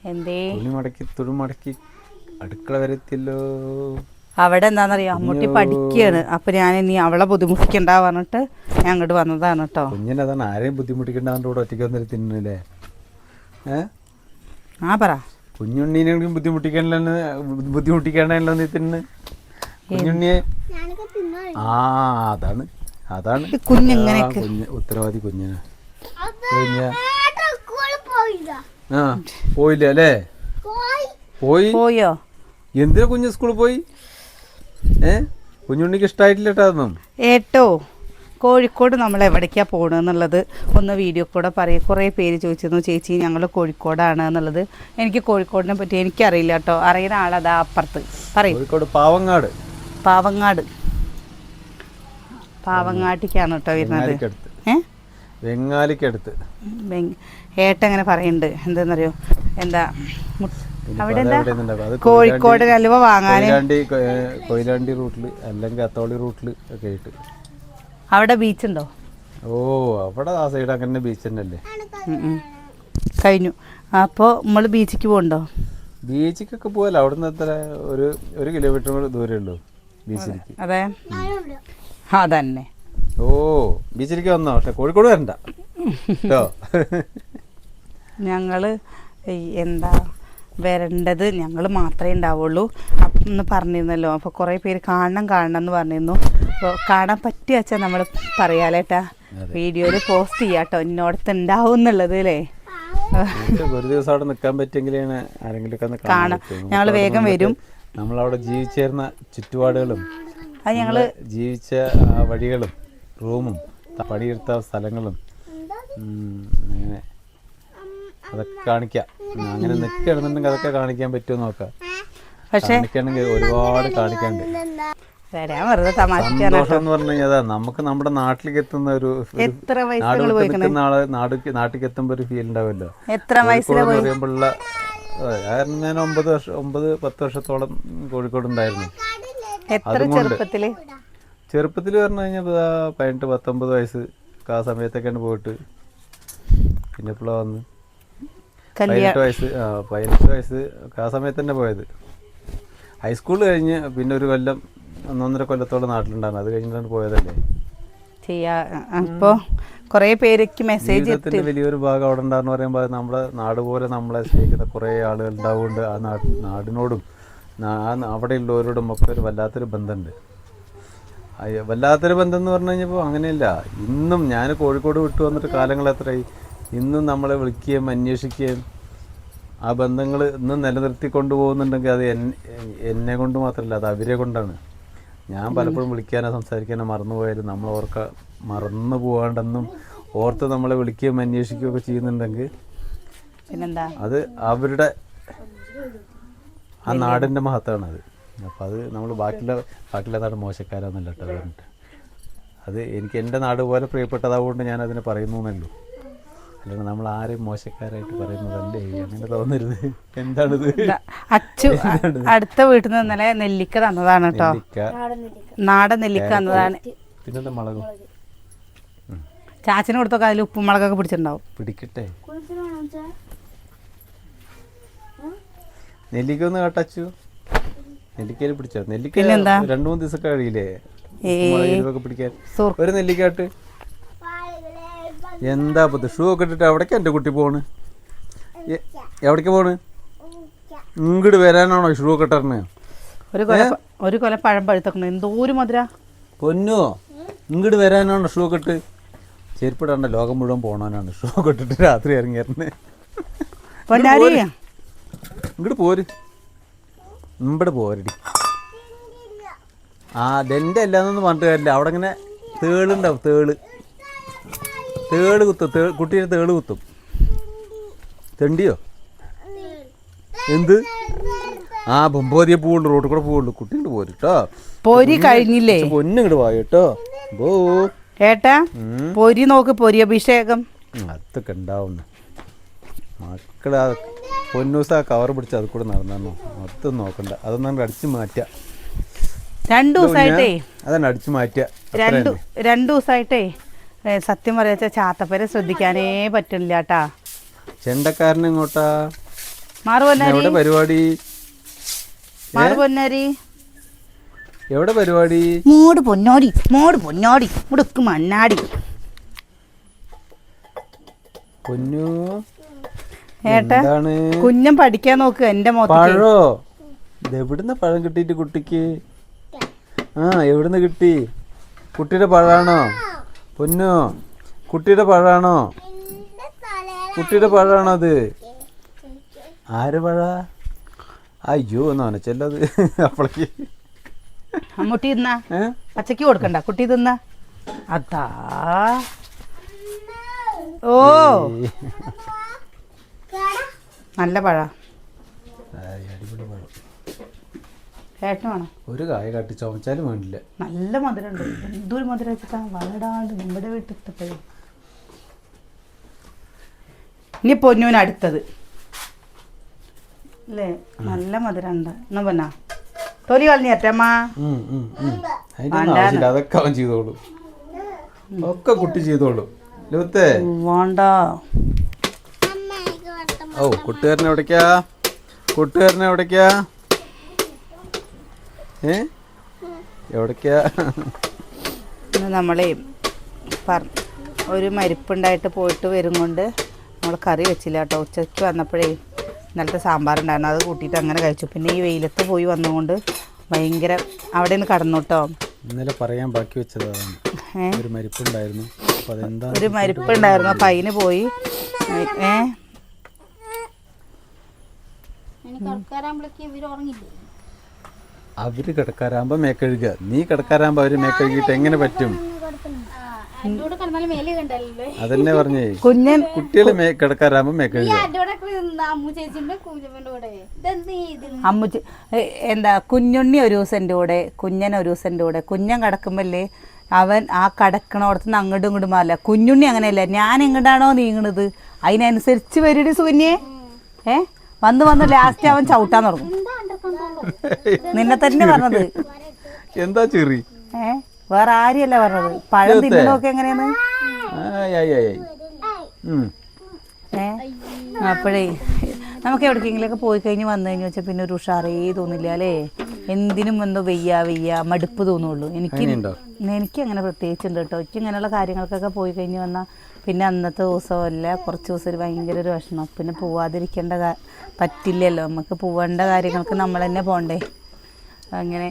എന്തേ? തുണി മടക്കി തുണി മടക്കി അടുക്കള അവിടെ എന്താണെന്നറിയോ അമ്മൂട്ടി പഠിക്കുകയാണ്. അപ്പൊ ഞാൻ ഇനി അവളെ ബുദ്ധിമുട്ടിക്കണ്ട പറഞ്ഞിട്ട് ഞാൻ അങ്ങോട്ട് വന്നതാണ് കേട്ടോ. കുഞ്ഞിനെ അതാണ് ആരെയും ബുദ്ധിമുട്ടിക്കേണ്ട അവന്റെ കൂടെ ഒറ്റയ്ക്ക് വന്നിട്ട് തിന്നില്ലേ ഏ? ആ പറ. കുഞ്ഞുണ്ണീനെങ്കിലും ബുദ്ധിമുട്ടിക്കണല്ലോ ബുദ്ധിമുട്ടിക്കണല്ലോ നീ തിന്ന്. കുഞ്ഞുണ്ണിയെ. ആ അതാണ് അതാണ്. കുഞ്ഞിങ്ങനെ ആ, കുഞ്ഞ് ഉത്തരവാദി കുഞ്ഞിന്. കുഞ്ഞ. ആ പോയില്ല അല്ലേ പോയി? പോയോ? എന്തിനാ കുഞ്ഞ് സ്കൂളിൽ പോയി? ഏ? കുഞ്ഞുണ്ണിക്ക് ഇഷ്ടമായിട്ടില്ല കേട്ടോ ഏട്ടോ കോഴിക്കോട് നമ്മൾ എവിടേക്കാണ് പോകണമെന്നുള്ളത് ഒന്ന് വീഡിയോ കൂടെ പറയും. കുറേ പേര് ചോദിച്ചിരുന്നു ചേച്ചി ഞങ്ങൾ കോഴിക്കോടാണ് എന്നുള്ളത്. എനിക്ക് കോഴിക്കോടിനെ പറ്റി എനിക്കറിയില്ല കേട്ടോ അറിയുന്ന ആളതാ അപ്പുറത്ത്. പറയും. കോഴിക്കോട് പാവങ്ങാട്. പാവങ്ങാട്. പാവങ്ങാട്ടിക്കാണ് കേട്ടോ വരുന്നത്. വെങ്ങാലിക്കടുത്ത് ഏ? വെങ്ങാലിക്കടുത്ത്. ഏട്ടൻ അങ്ങനെ പറയുന്നുണ്ട് എന്താണെന്നറിയോ എന്താ അവിടെ കോഴിക്കോട് കല്ലുവ വാങ്ങാൻ കൊയിലാണ്ടി റൂട്ടിൽ അല്ലെങ്കിൽ അത്തോളി റൂട്ടിൽ ഒക്കെ ആയിട്ട്. അവിടെ ബീച്ച് ഉണ്ടോ ഓ അവിടെ ആ സൈഡ് അങ്ങനെ ബീച്ച് തന്നെ ഉം. കഴിഞ്ഞു. അപ്പോൾ നമ്മൾ ബീച്ചിക്ക് പോകണ്ടോ ബീച്ചിക്കൊക്കെ പോകല്ലോ അവിടുന്ന് എത്ര? ഒരു ഒരു കിലോമീറ്റർ ദൂരമുള്ളൂ ദൂരമേ ഉള്ളൂ ബീച്ചിലേക്ക് അതെ. അതന്നെ. ഓ ബീച്ചിലേക്ക് വന്നോ? പക്ഷെ കോഴിക്കോട് വരണ്ട. കേട്ടോ? ഞങ്ങൾ എന്താ വരേണ്ടത് ഞങ്ങൾ മാത്രമേ ഉണ്ടാവുള്ളൂ. എന്ന് പറഞ്ഞിരുന്നല്ലോ. അപ്പൊ കുറേ പേര് കാണണം കാണണം എന്ന് പറഞ്ഞിരുന്നു. അപ്പൊ കാണാൻ പറ്റിയ വെച്ചാൽ നമ്മൾ പറയാലേട്ടാ വീഡിയോയിൽ പോസ്റ്റ് ചെയ്യാട്ടോ ഇന്നോടത്ത് ഉണ്ടാവും എന്നുള്ളത് അല്ലേ ഒരു ദിവസം അവിടെ നിൽക്കാൻ പറ്റിയെങ്കിലാണ് ആരെങ്കിലും കാണാം. ഞങ്ങൾ ഞങ്ങൾ വേഗം വരും. നമ്മളവിടെ ജീവിച്ചേർന്ന ചുറ്റുപാടുകളും അത് ഞങ്ങൾ ജീവിച്ച വഴികളും റൂമും പണിയെടുത്ത സ്ഥലങ്ങളും അങ്ങനെ അതൊക്കെ കാണിക്കാം. അങ്ങനെ നിൽക്കുകയാണെന്നുണ്ടെങ്കിൽ അതൊക്കെ കാണിക്കാൻ പറ്റുമോ നോക്കാം. പക്ഷേ ഒരുപാട് കാണിക്കാണ്ട് സന്തോഷം എന്ന് പറഞ്ഞു കഴിഞ്ഞാൽ അതാ നമുക്ക് നമ്മുടെ നാട്ടിലേക്ക് എത്തുന്ന ഒരു നിൽക്കുന്ന ആൾ നാട്ടിലേക്ക് എത്തുമ്പോ ഒരു ഫീൽ ഉണ്ടാവുമല്ലോ. എത്ര പറയുമ്പോഴുള്ള കാരണം ഞാൻ ഒമ്പത് വർഷം ഒമ്പത് പത്ത് വർഷത്തോളം കോഴിക്കോട് ഉണ്ടായിരുന്നു. എത്ര ചെറുപ്പത്തിൽ? ചെറുപ്പത്തിൽ പറഞ്ഞു ദാ പതിനെട്ട് പത്തൊമ്പത് വയസ്സ് ആ സമയത്തൊക്കെയാണ് പോയിട്ട്. പിന്നെ ഇപ്പോൾ വന്ന്. പതിനെട്ട് വയസ്സ് ആ പതിനെട്ട് വയസ്സ് ആ സമയത്ത് തന്നെ പോയത്. ഹൈസ്കൂൾ കഴിഞ്ഞ് പിന്നെ ഒരു കൊല്ലം ഒന്നൊന്നര കൊല്ലത്തോളം നാട്ടിലുണ്ടായിരുന്നു. അത് കഴിഞ്ഞിട്ടാണ് പോയതല്ലേ. ചെയ്യാ അപ്പോൾ കുറേ പേർക്ക് മെസ്സേജ് വലിയൊരു ഭാഗം അവിടെ ഉണ്ടാന്ന് പറയുമ്പോൾ നമ്മുടെ നാട് പോലെ നമ്മളെ സ്നേഹിക്കുന്ന കുറേ ആളുകൾ ഉണ്ടാവുകൊണ്ട് ആ നാട്ടിൽ നാടിനോടും അവിടെയുള്ളവരോടും ഒക്കെ ഒരു വല്ലാത്തൊരു ബന്ധമുണ്ട്. വല്ലാത്തൊരു ബന്ധം എന്ന് പറഞ്ഞു കഴിഞ്ഞപ്പോൾ അങ്ങനെയല്ല. ഇന്നും ഞാൻ കോഴിക്കോട് വിട്ടു വന്നിട്ട് കാലങ്ങൾ എത്രയായി? ഇന്നും നമ്മളെ വിളിക്കുകയും അന്വേഷിക്കുകയും ആ ബന്ധങ്ങൾ ഇന്നും നിലനിർത്തി കൊണ്ടുപോകുന്നുണ്ടെങ്കിൽ അത് എന്നെ കൊണ്ട് മാത്രമല്ല അത് അവരെ കൊണ്ടാണ്. ഞാൻ പലപ്പോഴും വിളിക്കാനോ സംസാരിക്കാനോ മറന്നുപോയാലും നമ്മൾ ഓർക്ക മറന്നു പോകാണ്ടെന്നും ഓർത്ത് നമ്മളെ വിളിക്കുകയും അന്വേഷിക്കുകയും ഒക്കെ ചെയ്യുന്നുണ്ടെങ്കിൽ പിന്നെന്താ? അത് അവരുടെ ആ നാടിന്റെ മഹത്താണ് അത്. അപ്പം അത് നമ്മൾ ബാക്കിയുള്ള ബാക്കിയുള്ള നാട് മോശക്കാരാന്നല്ല കേട്ടോ പറഞ്ഞിട്ട്. അത് എനിക്ക് എന്റെ നാട് പോലെ പ്രിയപ്പെട്ടതാവുകൊണ്ട് ഞാൻ അതിനെ പറയുന്നു എന്നല്ലോ അല്ലാണ്ട് നമ്മൾ ആരെയും മോശക്കാരായിട്ട് പറയുന്നതല്ലേ അങ്ങനെ തോന്നരുത്. എന്താണ് ഇതാ, അച്ചു അടുത്ത വീട്ടിൽ നിന്ന് ഇന്നലെ നെല്ലിക്ക തന്നതാണ് കേട്ടോ. നാടൻ നെല്ലിക്ക തന്നതാണ്. പിന്നെന്താ മുളകും? ചാച്ചന് കൊടുത്തൊക്കെ അതിൽ ഉപ്പും മുളകൊക്കെ പിടിച്ചിട്ടുണ്ടാവും. പിടിക്കട്ടെ. നെല്ലിക്ക ഒന്ന് കട്ടച്ചു നെല്ലിക്കയിൽ പിടിച്ചോ? നെല്ലിക്ക പിന്നെന്താ? രണ്ടു മൂന്ന് ദിവസം കഴിയില്ലേ. മുളകിലൊക്കെ പിടിക്കാൻ. സുർ ഒരു നെല്ലിക്കാട്ട് എന്താ പത്ത് ഷൂ ഒക്കെ ഇട്ടിട്ട് എവിടേക്കാ എന്റെ കുട്ടി പോണ്? എ- എവിടേക്ക് പോണ്? ഇങ്ങോട്ട് വരാനാണോ ഷൂ ഒക്കെ ഇട്ടറിന് ഒരു കൊല ഒരു കൊല പഴം പഴുത്തക്കണം? എന്തോ ഒരു മധുര. പൊന്നോ? ഇങ്ങോട്ട് വരാനാണോ ഷൂ ഒക്കെ ഇട്ട്? ചെരുപ്പിടണ്ട ലോകം മുഴുവൻ പോണവനാണ് ഷൂ ഒക്കെ ഇട്ടിട്ട് രാത്രി ഇറങ്ങിയറിന് പൊന്നാരി? ഇങ്ങോട്ട് പോര്. ഇമ്പടെ പോരടി. ആ അതെന്റെ അല്ലാന്നൊന്നും പറഞ്ഞിട്ട് കാര്യമില്ല. അവിടെ ഇങ്ങനെ തേളുണ്ടാവും തേൾ. തേൾ കുത്തും തേ കുട്ടീനെ തേൾ കുത്തും. തെണ്ടിയോ? എന്ത്? ആ ബൊമ്പോതിയെ പോവുള്ളൂ റോഡിൽ കൂടെ പോവുള്ളൂ. കുട്ടി ഇങ്ങോട്ട് പോര് കേട്ടോ പൊരി കഴിഞ്ഞില്ലേ? പൊന്നിങ്ങോട്ട് പോയ കേട്ടോ ബോ. ഏട്ടാ. പൊരി നോക്ക് പൊരി അഭിഷേകം. അത്തൊക്കെ അതൊക്കെ ഉണ്ടാവുന്നു. മക്കളെ പൊന്നൂസ ആ കവർ പിടിച്ച് അത് കൂടെ നടന്നു മൊത്തം നോക്കണ്ട. അതൊന്നും അടിച്ചു മാറ്റുക രണ്ടു ദിവസമായിട്ടേ അതാണ് അടിച്ചു മാറ്റുക രണ്ടു രണ്ടു ദിവസമായിട്ടേ സത്യം പറയാച്ച ചാത്തപ്പേരെ ശ്രദ്ധിക്കാനേ പറ്റില്ല കേട്ടാ ചെണ്ടക്കാരൻ ഇങ്ങോട്ടാ മാറു എവിടെ പരിപാടി? മാറു പൊന്നാരി. എവിടെ പരിപാടി? മോട് പൊന്നോടി മോട് പൊന്നോടി മുടുക്ക് മണ്ണാടി. പൊന്നു. ഏട്ടാ കുഞ്ഞൻ പഠിക്കാൻ നോക്ക് എന്റെ പഴോ? എവിടുന്ന് പഴം കിട്ടിയിട്ട് കുട്ടിക്ക്? ആ എവിടുന്ന് കിട്ടി? കുട്ടിയുടെ പഴാണോ പൊന്നോ? കുട്ടിയുടെ പഴാണോ കുട്ടിയുടെ പഴാണോ അത്? ആര് പഴ? അയ്യോ ഒന്ന് നനച്ചല്ലത് അപ്പളക്ക്. അമ്മൂട്ടി തിന്നാ? പച്ചക്ക് കൊടുക്കണ്ട. കുട്ടി തിന്നാ? അതാ. ഓ. നല്ല പഴ. ഏട്ടന് വേണം? ഒരു കായ കാട്ടി ചുമച്ചാലും വേണ്ടില്ല. നല്ല മധുരമുണ്ട്. എന്തൊരു മധുരം വെച്ചിട്ടാ വളടാണ്ട് നമ്മുടെ വീട്ടിൽ ഇനി പൊന്നൂന് അടുത്തത്. അല്ലേ? നല്ല മധുരം ഉണ്ട് എന്നാ പൊന്നാ? തൊലി കളഞ്ഞേറ്റമ്മ അറ്റമ്മ അതൊക്കെ അവൻ ചെയ്തോളൂ. ഒക്കെ കുട്ടി ചെയ്തോളൂ. വേണ്ട. ഓ കൂട്ടുകാരനെ എവിടേക്കാ? കൂട്ടുകാരനെ എവിടേക്കാ? ഏ? എവിടേക്കാ? നമ്മളെ ഒരു മരിപ്പുണ്ടായിട്ട് പോയിട്ട് വരും കൊണ്ട് നമ്മൾ കറി വെച്ചില്ല കേട്ടോ. ഉച്ചയ്ക്ക് വന്നപ്പോഴേ ഇന്നലത്തെ സാമ്പാറുണ്ടായിരുന്നു. അത് കൂട്ടിയിട്ട് അങ്ങനെ കഴിച്ചു. പിന്നെ ഈ വെയിലത്ത് പോയി വന്നുകൊണ്ട് ഭയങ്കര അവിടെ നിന്ന് കടന്നു കേട്ടോ ഇന്നലെ പറയാൻ ബാക്കി വെച്ചതാണ് ഒരു മരിപ്പുണ്ടായിരുന്നു. അപ്പോൾ അതെന്താ? ഒരു മരിപ്പുണ്ടായിരുന്നു. അപ്പം അതിന് പോയി. ഏ? അവർ കിടക്കാരാകുമ്പോ മേക്കഴുക. നീ കിടക്കാരാകുമ്പോ അവർ മേക്കഴുകിട്ട് എങ്ങനെ പറ്റും? അതന്നെ പറഞ്ഞേ. കുഞ്ഞൻ കുട്ടികൾ കിടക്കാരാകുമ്പോ മേക്കഴുക. അമ്മു അമ്മുച്ചി എന്താ കുഞ്ഞുണ്ണി ഒരു ദിവസം എന്റെ കൂടെ കുഞ്ഞൻ ഒരു ദിവസം എന്റെ കൂടെ. കുഞ്ഞൻ കിടക്കുമ്പല്ലേ അവൻ ആ കിടക്കണോടത്ത് നിന്ന് അങ്ങോട്ടും ഇങ്ങോട്ടും മാറില്ല. കുഞ്ഞുണ്ണി അങ്ങനെയല്ല. ഞാൻ എങ്ങോട്ടാണോ നീങ്ങണത്? അതിനനുസരിച്ച് വരുടെ സൂന്യേ ഏ? വന്ന് വന്ന് ലാസ്റ്റ് അവൻ ചവിട്ടാൻ തുടങ്ങും. നിന്നെ തന്നെ പറഞ്ഞത്. എന്താ ചെറി? ഏ വേറെ ആരെയല്ല പറഞ്ഞത്. പഴം തിന്നൊക്കെ എങ്ങനെയാണ്. ഏ അപ്പോഴേ നമുക്ക് എവിടേക്കെങ്കിലുമൊക്കെ പോയി കഴിഞ്ഞ് വന്നു കഴിഞ്ഞ് വെച്ചാൽ പിന്നെ ഒരു ഉഷാറേ തോന്നില്ല അല്ലേ? എന്തിനും എന്തോ വെയ്യ വെയ്യ മടുപ്പ് തോന്നുള്ളൂ. എനിക്ക്? എനിക്ക് അങ്ങനെ പ്രത്യേകിച്ച് ഉണ്ട് കേട്ടോ എനിക്ക് ഇങ്ങനെയുള്ള കാര്യങ്ങൾക്കൊക്കെ പോയി കഴിഞ്ഞ് വന്നാൽ പിന്നെ അന്നത്തെ ദിവസമല്ല കുറച്ച് ദിവസം ഒരു ഭയങ്കര ഒരു വിഷമം. പിന്നെ പോവാതിരിക്കേണ്ട പറ്റില്ലല്ലോ. നമുക്ക് പോവേണ്ട കാര്യങ്ങൾക്ക് നമ്മൾ തന്നെ പോകണ്ടേ അങ്ങനെ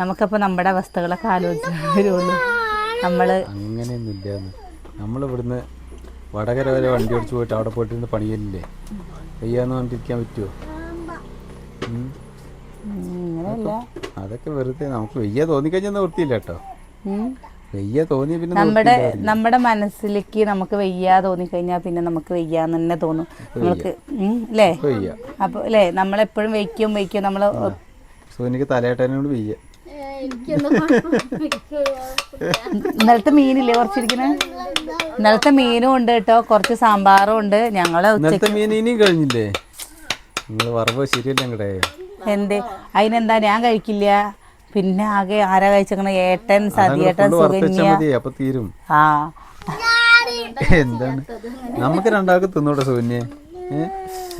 നമുക്കപ്പോൾ നമ്മുടെ അവസ്ഥകളൊക്കെ ആലോചിച്ച് വരുള്ളൂ. നമ്മൾ അങ്ങനെയൊന്നുമില്ലാന്ന്. നമ്മളിവിടുന്ന് വടകര വരെ വണ്ടി ഓടിച്ച് പോയിട്ട് അവിടെ പോയിട്ട് ഇരുന്ന് പണിയല്ലേ? വയ്യാന്ന് പറഞ്ഞിരിക്കാൻ പറ്റുമോ അതൊക്കെ വെറുതെ നമുക്ക് വയ്യ തോന്നിക്കഴിഞ്ഞാൽ വൃത്തിയില്ല കേട്ടോ. വയ്യ തോന്നിയ പിന്നെ നമ്മുടെ. നമ്മുടെ മനസ്സിലേക്ക് നമുക്ക് വെയ്യ തോന്നി കഴിഞ്ഞാൽ പിന്നെ നമുക്ക് വെയ്യാന്ന് തന്നെ തോന്നും. നമുക്ക് അല്ലേ അപ്പൊ അല്ലേ നമ്മളെപ്പോഴും വെയ്ക്കും വെയ്ക്കും നമ്മൾ സോനിക്ക് തലയേട്ടനോട് വയ്യ. ഇന്നലത്തെ മീനില്ലേ കുറച്ചിരിക്കണേ ഇന്നലത്തെ മീനും ഉണ്ട് കേട്ടോ. കുറച്ച് സാമ്പാറും ഉണ്ട്. ഞങ്ങൾ ഇന്നലത്തെ മീൻ ഇനിയും കഴിഞ്ഞില്ലേ? നിങ്ങൾ വറവ് ശരിയല്ല ഞങ്ങളുടെ എന്ത്? അതിനെന്താ ഞാൻ കഴിക്കില്ല. പിന്നെ ആകെ ആരാ കഴിച്ചേക്കണ? ഏട്ടൻ സതിയേട്ടൻ സുകന്യ. അപ്പൊ തീരും. ആ. എന്താണ്? നമുക്ക് രണ്ടാൾക്ക് തിന്നോട്ടെ സോന്യെ ഏ?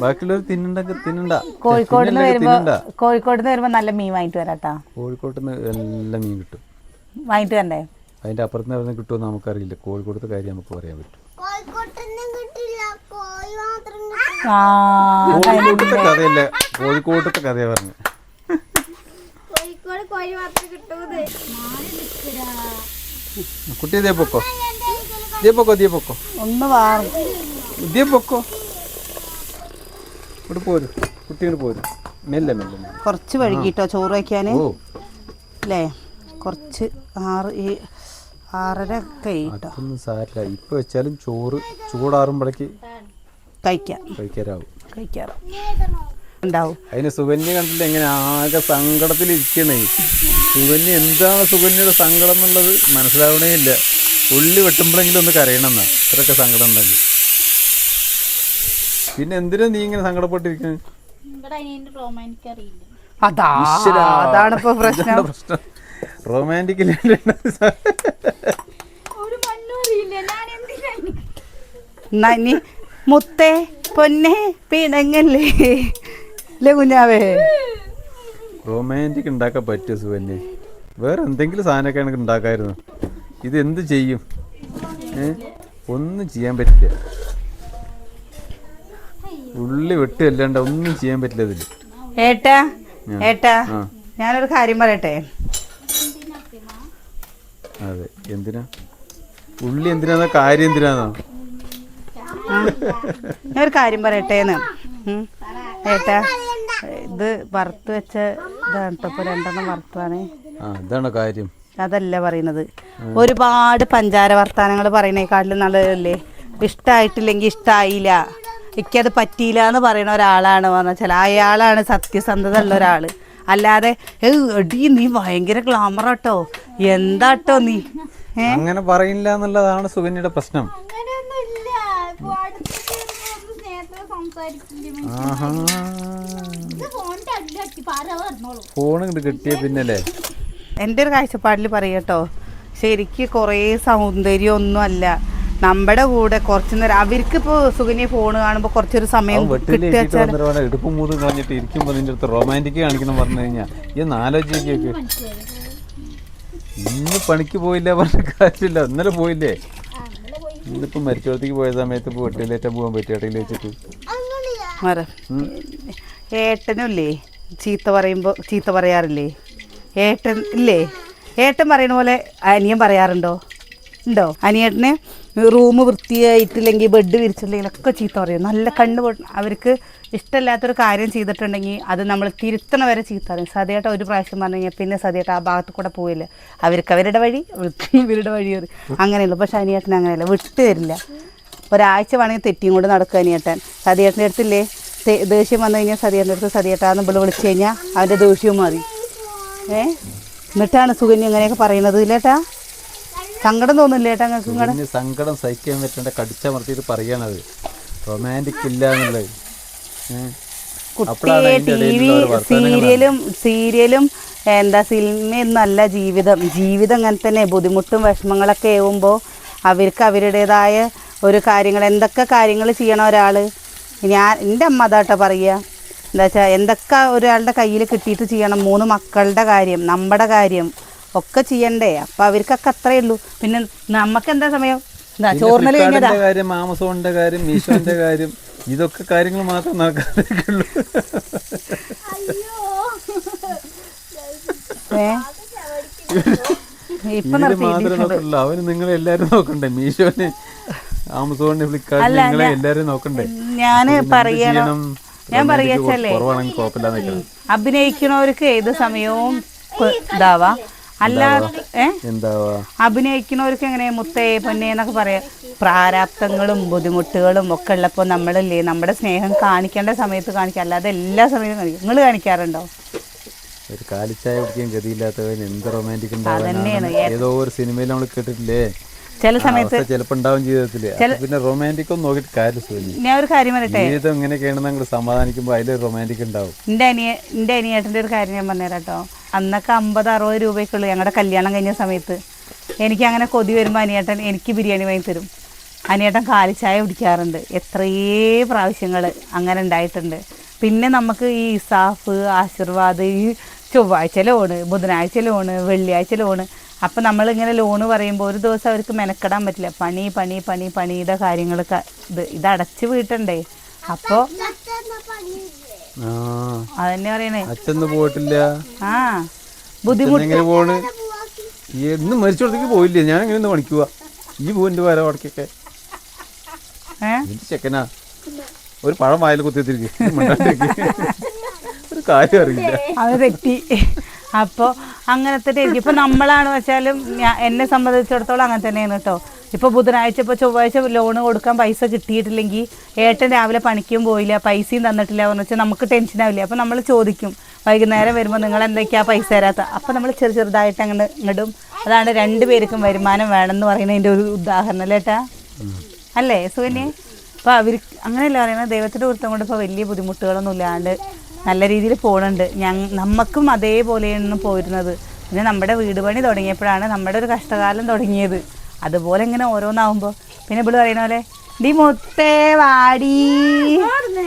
ബാക്കിയുള്ളവർ തിന്നണ്ടെങ്കിൽ തിന്നണ്ട. കോഴിക്കോട് നിന്ന് വരുമ്പോ കോഴിക്കോട് നിന്ന് വരുമ്പോ നല്ല മീൻ വാങ്ങിട്ട് വരാട്ടാ. കോഴിക്കോട്ട് നിന്ന് എല്ലാ മീൻ കിട്ടും. വാങ്ങിട്ട് വരണ്ടേ? അതിന്റെ അപ്പുറത്ത് നിന്ന് കിട്ടുമോ കിട്ടുമെന്ന് നമുക്കറിയില്ല. കോഴിക്കോടത്തെ കാര്യം നമുക്ക് പറയാൻ പറ്റും. കോഴിക്കോട്ടൊന്നും കിട്ടില്ല. കോഴി മാത്രം ആ കോഴിക്കോട്ടത്തെ കഥയല്ല? കോഴിക്കോട്ടത്തെ കഥയാ പറഞ്ഞു. കോഴിക്കോട് കോഴി മാത്രം കിട്ടൂത് കുട്ടി ഇതേ പൊക്കോ. ഇതേ പൊക്കോ ഇതേ പൊക്കോ. ഒന്ന് വാറും ഇതേ പൊക്കോ. ഇവിടെ പോരും. കുട്ടികൾ പോരും. മെല്ലെ മെല്ലെ. കുറച്ച് വഴുകിട്ടോ ചോറ് വയ്ക്കാൻ അല്ലേ കുറച്ച് ആറ് ഈ ആറര കൈട്ടോ കേട്ടോ അതൊന്നും സാരില്ല ഇപ്പൊ വെച്ചാലും ചോറ് ചൂടാറുമ്പോഴേക്ക് കഴിക്കാം. കഴിക്കാറാവും. കഴിക്കാറ് ഉണ്ടാവും. അതിന് സുകന്യ കണ്ടില്ല എങ്ങനെ ആകെ സങ്കടത്തിലിരിക്കണേ. സുകന്യ എന്താണ് സുകന്യയുടെ സങ്കടം എന്നുള്ളത് മനസ്സിലാവണേ ഇല്ല ഉള്ളി വെട്ടുമ്പോഴെങ്കിലും ഒന്ന് കരയണമെന്നാ ഇത്രയൊക്കെ സങ്കടം ഉണ്ടെങ്കിൽ. പിന്നെ എന്തിനാ നീ ഇങ്ങനെ സങ്കടപ്പെട്ടിരിക്കുന്നത് അതാ അതാണ് ഇപ്പൊ പ്രശ്നം. റൊമാന്റിക് എന്നാ മുത്തേ പൊന്നെ പിണങ്ങല്ലേ? അല്ലേ കുഞ്ഞാവേ? റൊമാന്റിക് ഉണ്ടാക്കാൻ പറ്റുമോ സുവന്യ? വേറെ എന്തെങ്കിലും സാധനമൊക്കെ എനിക്ക് ഉണ്ടാക്കായിരുന്നു ഇത് എന്ത് ചെയ്യും? ഒന്നും ചെയ്യാൻ പറ്റില്ല. ഉള്ളി വെട്ടിയല്ലാണ്ട ഒന്നും ചെയ്യാൻ പറ്റില്ല ഇതിൽ ഏട്ടാ ഏട്ടാ. ഞാനൊരു കാര്യം പറയട്ടെ? അതെ എന്തിനാ? ഉള്ളി എന്തിനാന്നോ? കാര്യം എന്തിനാന്നോ? ഞാനൊരു കാര്യം പറയട്ടേന്ന്. ഏട്ടാ ഇത് വറുത്ത് വെച്ച ഇതാണ് രണ്ടെണ്ണം വറുത്താണ് ആ ഇതാണ് കാര്യം. അതല്ല പറയുന്നത്. ഒരുപാട് പഞ്ചാര വർത്താനങ്ങൾ പറയുന്നേക്കാട്ടിലും നല്ലതല്ലേ? ഇഷ്ടമായിട്ടില്ലെങ്കിൽ ഇഷ്ടമായില്ല എനിക്കത് പറ്റിയില്ല എന്ന് പറയുന്ന ഒരാളാണ് പറഞ്ഞാൽ അയാളാണ് സത്യസന്ധത ഉള്ള ഒരാൾ അല്ലാതെ എടി എടീ നീ ഭയങ്കര ഗ്ലാമറാട്ടോ എന്താട്ടോ നീ? അങ്ങനെ പറയില്ല എന്നുള്ളതാണ് സുകന്യയുടെ പ്രശ്നം. ഫോൺ കിട്ടിയ പിന്നല്ലേ? എന്റെ ഒരു കാഴ്ചപ്പാടിൽ പറയട്ടോ ശരിക്ക് കുറേ സൗന്ദര്യമൊന്നും അല്ല നമ്മുടെ കൂടെ കുറച്ച് നേരം അവർക്ക് ഇപ്പോ സുകന്യ ഫോൺ കാണുമ്പോ കുറച്ചൊരു സമയം ഇടുപ്പ് മൂന്ന് കളഞ്ഞിട്ട് ഇരിക്കുമ്പോ നിന്റെ അടുത്ത് റൊമാന്റിക് കാണിക്കണം പറഞ്ഞു കഴിഞ്ഞാൽ ഈ നാലോചിക്കൊക്കെ ഇന്ന് പണിക്ക് പോയില്ല പറഞ്ഞ കാര്യമില്ല. ഇന്നലെ പോയില്ലേ? ഇന്നിപ്പോ മരിച്ചോളത്തേക്ക് പോയ സമയത്ത് ഇപ്പൊ വെട്ടിലേറ്റ പോകാൻ പറ്റിയ വെച്ചിട്ട് ഏട്ടനുമില്ലേ ചീത്ത പറയുമ്പോൾ ചീത്ത പറയാറില്ലേ? ഏട്ടൻ ഇല്ലേ? ഏട്ടൻ പറയുന്ന പോലെ അനിയൻ പറയാറുണ്ടോ? ഉണ്ടോ? അനിയേട്ടന് റൂം വൃത്തിയായിട്ടില്ലെങ്കിൽ ബെഡ് വിരിച്ചില്ലെങ്കിൽ ഒക്കെ ചീത്ത പറയും. നല്ല കണ്ണ് അവർക്ക് ഇഷ്ടമില്ലാത്തൊരു കാര്യം ചെയ്തിട്ടുണ്ടെങ്കിൽ അത് നമ്മൾ തിരുത്തണ വരെ ചീത്ത പറയും. സതിയേട്ട ഒരു പ്രാവശ്യം പറഞ്ഞു കഴിഞ്ഞാൽ പിന്നെ സതിയേട്ട ആ ഭാഗത്ത് കൂടെ പോയില്ല അവർക്ക് അവരുടെ വഴി ഇവരുടെ വഴി അങ്ങനെയല്ല. പക്ഷെ അനിയേട്ടൻ അങ്ങനെയല്ല. വിട്ടു തരില്ല. ഒരാഴ്ച വേണമെങ്കിൽ തെറ്റിയും കൊണ്ട് നടക്കുക അനിയേട്ടൻ. സതിയേട്ടന്റെ അടുത്തില്ലേ? ദേഷ്യം വന്നു കഴിഞ്ഞാൽ സതിയേട്ടന്റെ അടുത്ത് സതിയേട്ടാന്ന് ഇവിടെ വിളിച്ചു കഴിഞ്ഞാൽ അവന്റെ ദേഷ്യവും മാറി. ഏ? എന്നിട്ടാണ് സുഗന്യ ഇങ്ങനെയൊക്കെ പറയുന്നത് ഇല്ലേട്ടാ സങ്കടം തോന്നില്ല ഏട്ടാ നിങ്ങൾക്ക് സങ്കടം സഹിക്കാൻ പറ്റേണ്ട കടിച്ചമർത്തിയിട്ട് പറയണത്. റൊമാന്റിക് ഇല്ല എന്നുള്ളത്. കുട്ടിയെ ടി വി സീരിയലും സീരിയലും എന്താ സിനിമയൊന്നല്ല ജീവിതം. ജീവിതം അങ്ങനെ തന്നെ ബുദ്ധിമുട്ടും വിഷമങ്ങളൊക്കെ ആവുമ്പോൾ അവർക്ക് അവരുടേതായ ഒരു കാര്യങ്ങൾ. എന്തൊക്കെ കാര്യങ്ങൾ ചെയ്യണം ഒരാൾ ഞാൻ എന്റെ അമ്മ അതാട്ടോ പറയുക. എന്താ വെച്ചാൽ എന്തൊക്കെ ഒരാളുടെ കയ്യിൽ കിട്ടിയിട്ട് ചെയ്യണം? മൂന്ന് മക്കളുടെ കാര്യം നമ്മുടെ കാര്യം ഒക്കെ ചെയ്യണ്ടേ? അപ്പം അവർക്കൊക്കെ അത്രയേ ഉള്ളൂ. പിന്നെ നമുക്ക് എന്താ സമയം? ചോറിനൽ കഴിഞ്ഞതാ? കാര്യം ആമസോണിന്റെ കാര്യം മീഷോന്റെ കാര്യം ഇതൊക്കെ കാര്യങ്ങൾ മാത്രം നടക്കാറുള്ളൂ ഏ? മാത്രമേ അവന് നിങ്ങൾ എല്ലാരും നോക്കണ്ടേ? മീഷോന് ആമസോണിന് ഫ്ലിപ്കാർട്ടിന് നിങ്ങളെ എല്ലാരും നോക്കണ്ടേ? ഞാൻ പറയണം. ഞാൻ പറയാച്ചല്ലേ അഭിനയിക്കണവർക്ക് ഏത് സമയവും ഇതാവാ. അല്ലാതെ അഭിനയിക്കുന്നവർക്ക് എങ്ങനെ മുത്തേ പൊന്നെ എന്നൊക്കെ പറയാം. പ്രാരാബ്ദങ്ങളും ബുദ്ധിമുട്ടുകളും ഒക്കെ ഉള്ളപ്പോൾ നമ്മളല്ലേ നമ്മുടെ സ്നേഹം കാണിക്കേണ്ട സമയത്ത് കാണിക്കുക അല്ലാതെ എല്ലാ സമയത്തും കാണിക്കും. നിങ്ങൾ കാണിക്കാറുണ്ടോ? ഒരു കാലിച്ചായ കുടിക്കാൻ ഗതിയില്ലാത്തവൻ എന്ത് റൊമാന്റിക്. ഉണ്ടാവാൻ ഏതോ ഒരു സിനിമയിൽ നമ്മൾ കേട്ടിട്ടില്ലേ? ചില സമയത്ത് ചിലപ്പോ ഉണ്ടാവും ജീവിതത്തിൽ. പിന്നെ റൊമാന്റിക് ഒന്നും നോക്കിട്ട് കാര്യം ഞാൻ ഒരു കാര്യം പറയട്ടെ? ജീവിതം എങ്ങനെയൊക്കെയാണെന്ന് നമ്മൾ സമാധാനിക്കുമ്പോൾ അതിൽ റൊമാന്റിക് ഉണ്ടാവും. എന്റെ അനിയ എന്റെ അനിയേട്ടന്റെ ഒരു കാര്യം ഞാൻ പറഞ്ഞുതരാം കേട്ടോ. അന്നൊക്കെ അമ്പത് അറുപത് രൂപയ്ക്കുള്ളൂ ഞങ്ങളുടെ കല്യാണം കഴിഞ്ഞ സമയത്ത്. എനിക്ക് അങ്ങനെ കൊതി വരുമ്പോൾ അനിയേട്ടൻ എനിക്ക് ബിരിയാണി വാങ്ങി തരും. അനിയേട്ടൻ കാലിച്ചായ കുടിക്കാറുണ്ട്. എത്രയേ പ്രാവശ്യങ്ങൾ അങ്ങനെ ഉണ്ടായിട്ടുണ്ട്. പിന്നെ നമുക്ക് ഈ ഇസാഫ് ആശീർവാദ് ഈ ചൊവ്വാഴ്ച ലോണ് ബുധനാഴ്ച ലോണ് വെള്ളിയാഴ്ച ലോണ് അപ്പം നമ്മളിങ്ങനെ ലോണ് പറയുമ്പോൾ ഒരു ദിവസം അവർക്ക് മെനക്കെടാൻ പറ്റില്ല. പണി പണി പണി പണിയുടെ കാര്യങ്ങളൊക്കെ ഇത് ഇത് അടച്ച് വീട്ടണ്ടേ? അപ്പോൾ അതന്നെ പറയണേ. അച്ഛന്ന് പോയിട്ടില്ല. ആ ബുദ്ധിമുട്ട്. പോണ്? എന്നും മരിച്ചോടത്തേക്ക് പോയില്ലേ? ഞാൻ എങ്ങനെ ഒന്ന് പണിക്കുക ഈ പൂവിന്റെ വരവടക്കൊക്കെ ചെക്കനാ? ഒരു പഴം വായിൽ കുത്തിത്തിരിക്കും ഒരു കാര്യം അറിയില്ല. അത് തെറ്റി. അപ്പോൾ അങ്ങനത്തെ രീതി ഇപ്പം നമ്മളാണ് വെച്ചാലും എന്നെ സംബന്ധിച്ചിടത്തോളം അങ്ങനെ തന്നെയാണ് കേട്ടോ ഇപ്പോൾ ബുധനാഴ്ച ഇപ്പോൾ ചൊവ്വാഴ്ച ലോൺ കൊടുക്കാൻ പൈസ കിട്ടിയിട്ടില്ലെങ്കിൽ ഏട്ടൻ രാവിലെ പണിക്കും പോയില്ല പൈസയും തന്നിട്ടില്ല എന്ന് വെച്ചാൽ നമുക്ക് ടെൻഷൻ ആവില്ല. അപ്പോൾ നമ്മൾ ചോദിക്കും വൈകുന്നേരം വരുമ്പോൾ നിങ്ങൾ എന്തൊക്കെയാണ് പൈസ തരാത്ത? അപ്പോൾ നമ്മൾ ചെറു ചെറുതായിട്ട് അങ്ങനെ ഇങ്ങോട്ടും അതാണ് രണ്ടുപേർക്കും വരുമാനം വേണമെന്ന് പറയുന്നതിന്റെ ഒരു ഉദാഹരണം അല്ലേ ഏട്ടാ? അല്ലേ സുകന്യെ? അപ്പോൾ അവർ അങ്ങനെയല്ല പറയുന്നത്? ദൈവത്തിന്റെ വൃത്തം കൊണ്ട് ഇപ്പോൾ വലിയ ബുദ്ധിമുട്ടുകളൊന്നും ഇല്ലാണ്ട് നല്ല രീതിയിൽ പോകുന്നുണ്ട് ഞങ്ങ നമുക്കും അതേപോലെയാണ് പോയിരുന്നത് പിന്നെ നമ്മുടെ വീട് പണി തുടങ്ങിയപ്പോഴാണ് നമ്മുടെ ഒരു കഷ്ടകാലം തുടങ്ങിയത്. അതുപോലെ ഇങ്ങനെ ഓരോന്നാവുമ്പോൾ പിന്നെ ഇവിടെ പറയുന്ന പോലെ ഡി മുത്തേ വാടി.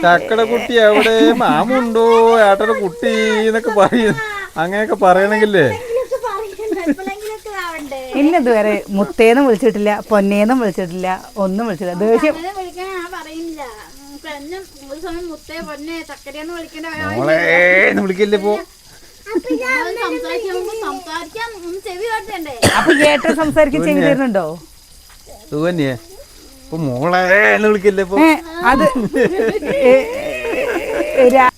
ചക്കട കുട്ടി എവിടെ? മാമുണ്ടോ? ഏട്ടടെ കുട്ടി എന്നൊക്കെ പറയും അങ്ങനെയൊക്കെ പറയണെങ്കിലേ. ഇല്ല ഇതുവരെ മുത്തേന്നും വിളിച്ചിട്ടില്ല പൊന്നേന്നും വിളിച്ചിട്ടില്ല ഒന്നും വിളിച്ചിട്ടില്ല. ദേഷ്യം അങ്ങനെ വിളിക്കാൻ ഞാൻ പറയില്ല പെണ്ണും ഒരു സമയം മുത്തേ പൊന്നെ ചക്കരയെന്ന് വിളിക്കണ്ട മോളെ എന്ന് വിളിക്കില്ലേ ഇപ്പോ? സംസാരിക്കുമ്പോ സംസാരിക്കാൻ ഒന്ന് ചെവി കാട്ടണ്ടേ അപ്പൊ ഏട്ടൻ സംസാരിക്കാൻ ചെയ്തു തരുന്നുണ്ടോ? സുകന്യെ ഇപ്പൊ മോളെ എന്ന് വിളിക്കില്ലേ ഇപ്പൊ? അത്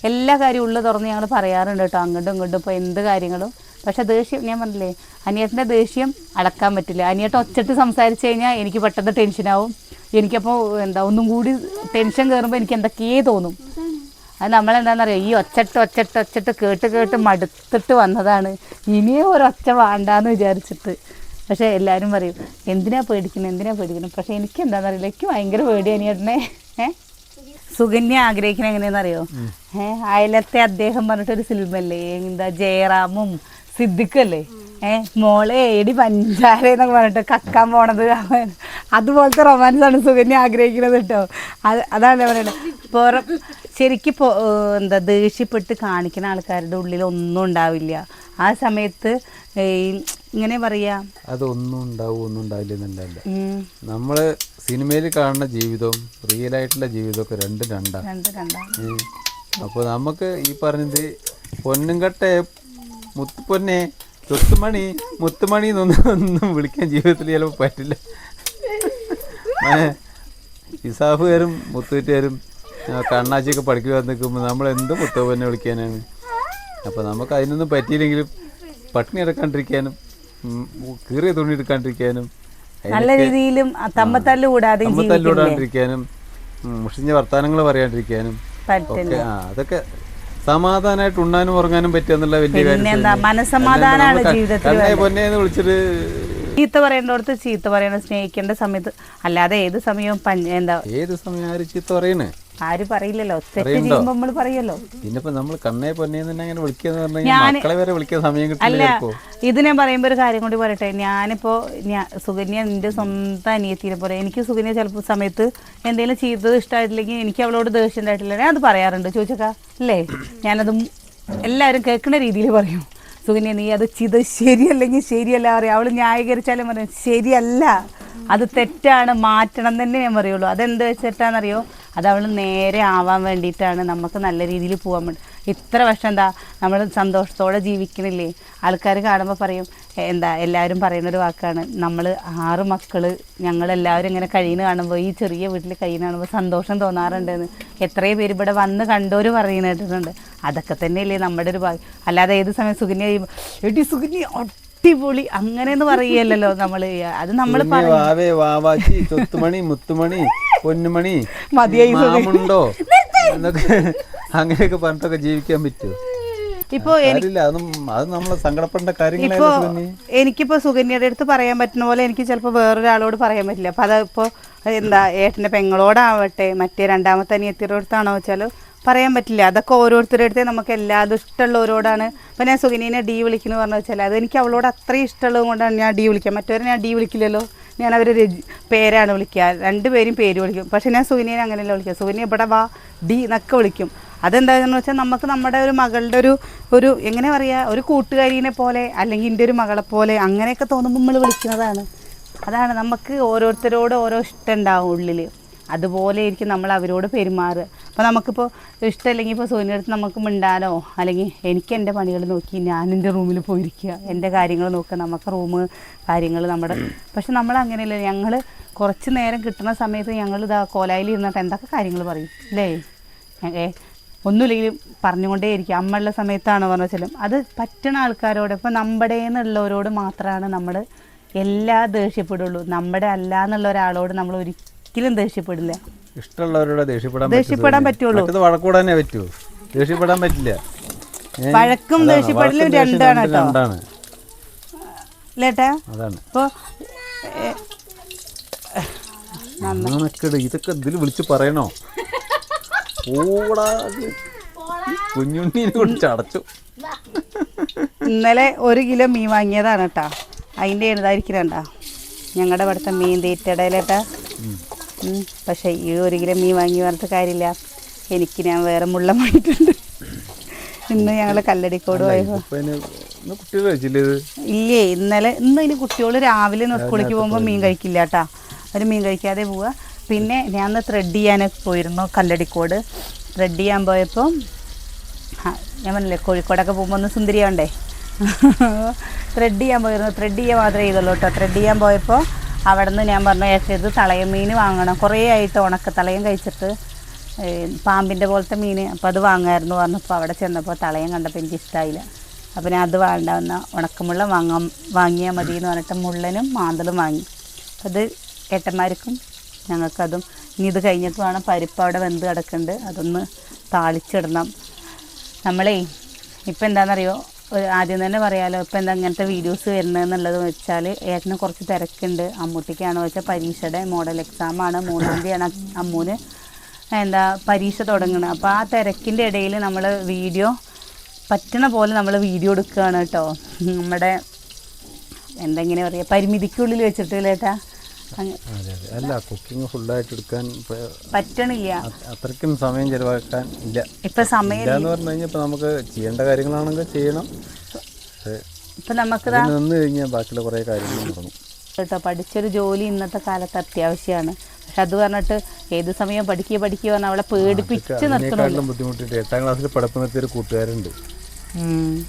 എല്ലാ കാര്യവും ഉള്ള തുറന്ന് ഞങ്ങൾ പറയാറുണ്ട് കേട്ടോ. അങ്ങോട്ടും ഇങ്ങോട്ടും ഇപ്പോൾ എന്ത് കാര്യങ്ങളും. പക്ഷെ ദേഷ്യം ഞാൻ പറഞ്ഞില്ലേ അനിയത്തിന്റെ ദേഷ്യം അടക്കാൻ പറ്റില്ല. അനിയട്ട് ഒച്ചിട്ട് സംസാരിച്ചു കഴിഞ്ഞാൽ എനിക്ക് പെട്ടെന്ന് ടെൻഷനാവും എനിക്കപ്പോൾ എന്താ ഒന്നും കൂടി ടെൻഷൻ കയറുമ്പോൾ എനിക്ക് എന്തൊക്കെയേ തോന്നും. അത് നമ്മളെന്താണെന്നറിയോ ഈ ഒച്ചട്ട് ഒച്ചട്ട് ഒച്ചട്ട് കേട്ട് കേട്ട് മടുത്തിട്ട് വന്നതാണ്. ഇനിയും ഒരൊച്ച വേണ്ടാന്ന് വിചാരിച്ചിട്ട്. പക്ഷേ എല്ലാവരും പറയും എന്തിനാ പേടിക്കുന്നത് എന്തിനാ പേടിക്കുന്നത് പക്ഷേ എനിക്ക് എന്താണെന്നറിയില്ല എനിക്ക് ഭയങ്കര പേടിയാണ് ചേട്ടനെ ഏഹ് സുകന്യ ആഗ്രഹിക്കുന്നത് എങ്ങനെയാണെന്നറിയോ ഏഹ് അയലത്തെ അദ്ദേഹം പറഞ്ഞിട്ടൊരു സിനിമ അല്ലേ എന്താ ജയറാമും സിദ്ദിഖല്ലേ? മോളെ ഏടി പഞ്ചാര എന്നൊക്കെ പറഞ്ഞിട്ട് കക്കാൻ പോണത് അതുപോലത്തെ റൊമാൻസ് ആണ് സുകന്യ ആഗ്രഹിക്കുന്നത് കേട്ടോ. അത് അതാണ് പറയുന്നത് പുറം ശരിക്കും എന്താ ദേഷ്യപ്പെട്ട് കാണിക്കുന്ന ആൾക്കാരുടെ ഉള്ളിൽ ഒന്നും ഉണ്ടാവില്ല. ആ സമയത്ത് ഇങ്ങനെ പറയാ. അതൊന്നും ഉണ്ടാവും ഒന്നും ഉണ്ടാവില്ല എന്നല്ല നമ്മൾ സിനിമയിൽ കാണുന്ന ജീവിതവും റിയൽ ആയിട്ടുള്ള ജീവിതവും ഒക്കെ രണ്ടും. രണ്ടാണ് രണ്ടും. രണ്ടാണ് അപ്പോൾ നമുക്ക് ഈ പറഞ്ഞത് പൊന്നും കട്ടെ മുത്തുപൊന്നെ തൊത്തുമണി മുത്തുമണി എന്നൊന്നും ഒന്നും വിളിക്കാൻ ജീവിതത്തിൽ ചിലപ്പോൾ പറ്റില്ല. ഇസാഫുകാരും മുത്തൂറ്റുകാരും കണ്ണാച്ചിയൊക്കെ പഠിക്കുക നിൽക്കുമ്പോൾ നമ്മൾ എന്ത് മുത്തുപൊന്നെ വിളിക്കാനാണ്? അപ്പോൾ നമുക്ക് അതിനൊന്നും പറ്റിയില്ലെങ്കിലും പട്ടിണി എടുക്കാണ്ടിരിക്കാനും കീറിയ തുണി എടുക്കാണ്ടിരിക്കാനും നല്ല രീതിയിലും തമ്മത്തല്ല് കൂടാതെ ജീവിക്കില്ലേ? കൂടാണ്ടിരിക്കാനും മുഷിഞ്ഞ വർത്തമാനങ്ങൾ പറയാണ്ടിരിക്കാനും ഒക്കെ ആ അതൊക്കെ സമാധാനമായിട്ട് ഉണ്ണാനും ഉറങ്ങാനും പറ്റുക എന്നുള്ള വലിയ കാര്യം മനസ്സമാധാനാണ് ജീവിതത്തിൽ പൊന്നെ വിളിച്ചിട്ട് ചീത്ത പറയേണ്ടടുത്ത് ചീത്ത പറയണം. സ്നേഹിക്കേണ്ട സമയത്ത് അല്ലാതെ ഏത് സമയവും എന്താ ഏത് സമയം ആര് ചീത്ത പറയണേ? ആര് പറയില്ലല്ലോ? തെറ്റ് നമ്മൾ പിന്നിപ്പോ നമ്മൾ കണ്ണേ പൊന്നേന്ന് തന്നെ അങ്ങനെ വിളിക്കാന്ന് മക്കളെ വരെ വിളിക്കാൻ സമയം കിട്ടില്ല അല്ല ചിലപ്പോ. ഇത് ഞാൻ പറയുമ്പോൾ ഒരു കാര്യം കൂടി പറയട്ടെ. ഞാനിപ്പോ ഞാൻ സുകന്യ എന്റെ സ്വന്തം അനിയത്തിനെ പോലെ എനിക്ക് സുകന്യ ചിലപ്പോൾ സമയത്ത് എന്തെങ്കിലും ചെയ്തത് ഇഷ്ടമായിട്ടില്ലെങ്കിൽ എനിക്ക് അവളോട് ദേഷ്യം ഉണ്ടായിട്ടില്ല. ഞാൻ അത് പറയാറുണ്ട്. ചോദിച്ചക്ക അല്ലേ ഞാനത് മു- എല്ലാവരും കേൾക്കുന്ന രീതിയിൽ പറയും. സുകന്യ നീ അത് ചെയ്ത് ശരിയല്ലെങ്കിൽ ശരിയല്ല പറയും. അവൾ ന്യായീകരിച്ചാലും പറയും ശരിയല്ല. അത് തെറ്റാണ്. മാറ്റണം തന്നെ ഞാൻ പറയുള്ളൂ. അതെന്ത് വെച്ചിട്ടാണെന്നറിയോ അത് അവൾ നേരെ ആവാൻ വേണ്ടിയിട്ടാണ് നമുക്ക് നല്ല രീതിയിൽ പോകാൻ വേണ്ടി. ഇത്ര വർഷം എന്താ നമ്മൾ സന്തോഷത്തോടെ ജീവിക്കണില്ലേ? ആൾക്കാർ കാണുമ്പോൾ പറയും "എ, എന്താ എല്ലാവരും പറയുന്നൊരു വാക്കാണ്. നമ്മൾ ആറ് മക്കൾ ഞങ്ങളെല്ലാവരും ഇങ്ങനെ കഴിയുന്ന കാണുമ്പോൾ ഈ ചെറിയ വീട്ടിൽ കഴിയുന്ന കാണുമ്പോൾ സന്തോഷം തോന്നാറുണ്ടെന്ന് എത്രയോ പേര് ഇവിടെ വന്ന് കണ്ടോര് പറയുന്നുണ്ട് അതൊക്കെ തന്നെയല്ലേ നമ്മുടെ ഒരു ഭാഗ്യം. അല്ലാതെ ഏത് സമയം സുകന്യ എടി സുകന്യ അടിപൊളി അങ്ങനെ എന്ന് പറയല്ലോ നമ്മൾ. അത് നമ്മൾ വാവേ വാവാച്ചി മുത്തുമണി പൊന്നുമണി മതിയായി മാമുണ്ടോ? എന്നൊക്കെ അങ്ങനെയൊക്കെ പറഞ്ഞിട്ടൊക്കെ ജീവിക്കാൻ പറ്റുമോ ഇപ്പോ സുകന്യ. എനിക്കിപ്പോ സുകന്യയുടെ അടുത്ത് പറയാൻ പറ്റുന്ന പോലെ എനിക്ക് ചിലപ്പോൾ വേറൊരാളോട് പറയാൻ പറ്റില്ല. അപ്പൊ അതിപ്പോ എന്താ ഏട്ടന്റെ പെങ്ങളോടാവട്ടെ മറ്റേ രണ്ടാമത്തെ അനിയത്തിയുടെ അടുത്താണോ വെച്ചാൽ പറയാൻ പറ്റില്ല. അതൊക്കെ ഓരോരുത്തരുടെ അടുത്തേ നമുക്ക് എല്ലാതും ഇഷ്ടമുള്ളവരോടാണ്. ഇപ്പൊ ഞാൻ സുഗനീനെ ഡി വിളിക്കുന്നു പറഞ്ഞു വെച്ചാൽ അത് എനിക്ക് അവളോട് അത്രയും ഇഷ്ടമുള്ളത് കൊണ്ടാണ് ഞാൻ ഡി വിളിക്കുക മറ്റവരെ ഞാൻ ഡി വിളിക്കില്ലല്ലോ. ഞാൻ അവരെ പേരാണ് വിളിക്കുക. രണ്ടുപേരും പേര് വിളിക്കും. പക്ഷെ ഞാൻ സുഗനീനെ അങ്ങനെയല്ല വിളിക്കുക. സുഗനി ഇവിടെ വാ ഡി എന്നൊക്കെ വിളിക്കും. അതെന്താണെന്ന് വെച്ചാൽ നമുക്ക് നമ്മുടെ ഒരു മകളുടെ ഒരു ഒരു എങ്ങനെ പറയുക ഒരു കൂട്ടുകാരിനെ പോലെ അല്ലെങ്കിൽ എന്റെ ഒരു മകളെ പോലെ അങ്ങനെയൊക്കെ തോന്നുമ്പോൾ നമ്മൾ വിളിക്കുന്നതാണ്. അതാണ് നമുക്ക് ഓരോരുത്തരോട് ഓരോ ഇഷ്ടം ഉണ്ടാവും ഉള്ളിൽ അതുപോലെ ആയിരിക്കും നമ്മൾ അവരോട് പെരുമാറുക. അപ്പോൾ നമുക്കിപ്പോൾ ഇഷ്ടമല്ലെങ്കിൽ ഇപ്പോൾ സോനിയുടെ അടുത്ത് നമുക്ക് മിണ്ടാനോ അല്ലെങ്കിൽ എനിക്ക് എന്റെ പണികൾ നോക്കി ഞാൻ എന്റെ റൂമിൽ പോയിരിക്കുക എന്റെ കാര്യങ്ങൾ നോക്കുക നമുക്ക് റൂം കാര്യങ്ങൾ നമ്മുടെ പക്ഷെ നമ്മൾ അങ്ങനെയല്ല. ഞങ്ങൾ കുറച്ച് നേരം കിട്ടുന്ന സമയത്ത് ഞങ്ങൾ ഇതാ കോലായിൽ ഇരുന്നിട്ട് എന്തൊക്കെ കാര്യങ്ങൾ പറയും? അല്ലേ ഒന്നുമില്ലെങ്കിലും പറഞ്ഞുകൊണ്ടേയിരിക്കും. അമ്മയുള്ള സമയത്താണ് പറഞ്ഞു വെച്ചാലും അത് പറ്റണ ആൾക്കാരോട് ഇപ്പം നമ്മുടെ എന്നുള്ളവരോട് മാത്രമാണ് നമ്മൾ എല്ലാ ദേഷ്യപ്പെടുള്ളൂ. നമ്മുടെ അല്ല എന്നുള്ള ഒരാളോട് നമ്മൾ ഒരിക്കലും ദേഷ്യപ്പെടില്ല. ഇഷ്ടമുള്ളവരോട് ദേഷ്യപ്പെടാൻ? പറ്റുള്ളൂ. വഴക്കൂടാനേ പറ്റൂ. ദേഷ്യപ്പെടാൻ പറ്റില്ല? വഴക്കും ദേഷ്യപ്പെടലും രണ്ടാണ് രണ്ടും കേട്ടോ. രണ്ടാണ്. ലേട്ടാ അതാണ്. ഇപ്പോൾ ഇതൊക്കെ ഇതിൽ വിളിച്ച് പറയണോ? ഓടാ കുഞ്ഞുണ്ണീനെ കൊണ്ട് ചടച്ചു ഇന്നലെ ഒരു കിലോ മീൻ വാങ്ങിയതാണ് കേട്ടാ അതിന്റെ എഴുതായിരിക്കണ്ട ഞങ്ങളുടെ ഇവിടുത്തെ മീൻ തീറ്റടയിലേട്ടാ പക്ഷെ ഈ ഒരു കിലോ മീൻ വാങ്ങി പറഞ്ഞിട്ട് കാര്യമില്ല. എനിക്ക് ഞാൻ വേറെ മുള്ള വാങ്ങിയിട്ടുണ്ട്. ഇന്ന് ഞങ്ങൾ കല്ലടിക്കോട് പോയപ്പോൾ ഇല്ലേ ഇന്നലെ ഇന്ന് ഇനി കുട്ടികൾ രാവിലെ സ്കൂളിലേക്ക് പോകുമ്പോൾ മീൻ കഴിക്കില്ല കേട്ടാ അവർ മീൻ കഴിക്കാതെ പോവുക പിന്നെ ഞാൻ ത്രെഡ് ചെയ്യാനൊക്കെ പോയിരുന്നു കല്ലടിക്കോട്. ത്രെഡ് ചെയ്യാൻ പോയപ്പോൾ ഞാൻ പറഞ്ഞില്ലേ കോഴിക്കോടൊക്കെ പോകുമ്പോൾ ഒന്ന് സുന്ദരിയാവണ്ടേ ത്രെഡ് ചെയ്യാൻ പോയിരുന്നു. ത്രെഡ് ചെയ്യാൻ മാത്രമേ ചെയ്തുള്ളൂ കേട്ടോ ത്രെഡ് ചെയ്യാൻ പോയപ്പോൾ അവിടെ നിന്ന് ഞാൻ പറഞ്ഞു ഇത് തളയം മീൻ വാങ്ങണം. കുറേ ആയിട്ട് ഉണക്ക തളയം കഴിച്ചിട്ട് പാമ്പിന്റെ പോലത്തെ മീൻ അപ്പോൾ അത് വാങ്ങായിരുന്നു പറഞ്ഞപ്പോൾ അവിടെ ചെന്നപ്പോൾ തളയം കണ്ടപ്പോൾ എനിക്ക് ഇഷ്ടമായില്ല അപ്പോൾ ഞാൻ അത് വേണ്ട എന്നാൽ ഉണക്കമുള്ള വാങ്ങാൻ വാങ്ങിയാൽ മതി എന്ന് പറഞ്ഞിട്ട് മുള്ളനും മാന്തളും വാങ്ങി. അത് ഏട്ടന്മാർക്കും ഞങ്ങൾക്കതും. ഇനി ഇത് കഴിഞ്ഞിട്ട് വേണം പരിപ്പ് അവിടെ വെന്ത് കിടക്കുന്നുണ്ട് അതൊന്ന് താളിച്ചിടണം. നമ്മളേ ഇപ്പം എന്താണെന്നറിയോ? ആദ്യം തന്നെ പറയാലോ ഇപ്പം എന്താ ഇങ്ങനത്തെ വീഡിയോസ് വരുന്നതെന്നുള്ളത് വെച്ചാൽ ഏട്ടന് കുറച്ച് തിരക്കുണ്ട്. അമ്മൂട്ടിക്കാണെന്ന് വെച്ചാൽ പരീക്ഷയുടെ മോഡൽ എക്സാമാണ് മൂന്നാം തീയതിയാണ് അമ്മൂന് എന്താ പരീക്ഷ തുടങ്ങുന്നത് അപ്പോൾ ആ തിരക്കിന്റെ ഇടയിൽ നമ്മൾ വീഡിയോ പറ്റണ പോലെ നമ്മൾ വീഡിയോ എടുക്കുകയാണ് കേട്ടോ. നമ്മുടെ എന്തെങ്ങനെ പറയുക പരിമിതിക്കുള്ളിൽ വെച്ചിട്ടില്ല ചേട്ടാ അങ്ങ് അതെ അതെ. അല്ല കുക്കിംഗ് ഫുള്ളായിട്ട് എടുക്കാൻ പറ്റണില്ല. അത്രക്കും അത്രയ്ക്കും സമയം ചെലവാക്കാൻ ഇല്ല. ഇപ്പൊ സമയം എന്ന് പറഞ്ഞു കഴിഞ്ഞാൽ ഇപ്പൊ നമുക്ക് ചെയ്യേണ്ട കാര്യങ്ങളാണെങ്കിൽ ചെയ്യണം. ഇപ്പൊ നമുക്ക് നിന്ന് കഴിഞ്ഞാൽ ബാക്കിയുള്ള കുറെ കാര്യങ്ങൾ നടന്നു. കേട്ടോ പഠിച്ചൊരു ജോലി ഇന്നത്തെ കാലത്ത് അത്യാവശ്യമാണ് പക്ഷെ അത് പറഞ്ഞിട്ട് ഏത് സമയം പഠിക്കുക പഠിക്കുക പറഞ്ഞാൽ അവളെ പേടിപ്പിച്ച് നിർത്തണം ബുദ്ധിമുട്ടിട്ട് എട്ടാം ക്ലാസ്സിൽ പഠിപ്പ് നിർത്തിയ ഒരു കൂട്ടുകാരുണ്ട്.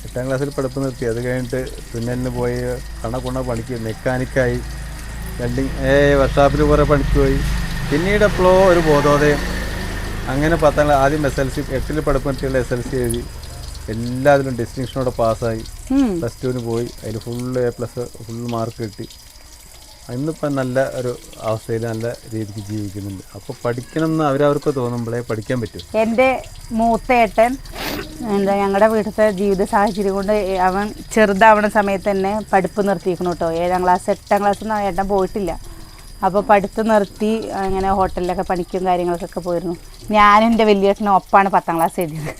എട്ടാം ക്ലാസ്സിൽ പഠിപ്പ് നിർത്തി. അത് കഴിഞ്ഞിട്ട് തുന്നലിന് പോയി കണക്കുണ്ണ കുണ പണിക്ക് മെക്കാനിക്കായി. വെൽഡിങ് ഏ വർക്ക്ഷോപ്പിൽ കുറേ പണിക്ക് പോയി. പിന്നീട് എപ്പോഴോ ഒരു ബോധോദയം. അങ്ങനെ പത്താം ക്ലാസ് ആദ്യം എസ് എൽ സി എട്ടിൽ പഠിപ്പ് നിർത്തിയുള്ള എസ് എൽ സി എഴുതി. എല്ലാത്തിലും ഡിസ്റ്റിങ്ഷനോടെ പാസ്സായി. പ്ലസ് ടുവിന് പോയി. അതിൽ full A plus full mark കിട്ടി. ഇന്നിപ്പം നല്ല ഒരു അവസ്ഥയിൽ നല്ല രീതിക്ക് ജീവിക്കുന്നുണ്ട്. അപ്പോൾ പഠിക്കണം എന്ന് അവരവർക്ക് തോന്നുമ്പോഴേ പഠിക്കാൻ പറ്റും. എന്റെ മൂത്തേട്ടൻ എന്താ ഞങ്ങളുടെ വീട്ടിലത്തെ ജീവിത സാഹചര്യം കൊണ്ട് അവൻ ചെറുതാവണ സമയത്ത് തന്നെ പഠിപ്പ് നിർത്തിയിരിക്കണം കേട്ടോ ഏഴാം ക്ലാസ് എട്ടാം ക്ലാസ് ഒന്നും ഏട്ടൻ പോയിട്ടില്ല. അപ്പോൾ പഠിത്തം നിർത്തി അങ്ങനെ ഹോട്ടലിലൊക്കെ പണിക്കും കാര്യങ്ങൾക്കൊക്കെ പോയിരുന്നു. ഞാനും എന്റെ വലിയേട്ടനും ഒപ്പാണ് പത്താം ക്ലാസ് എഴുതിയത്.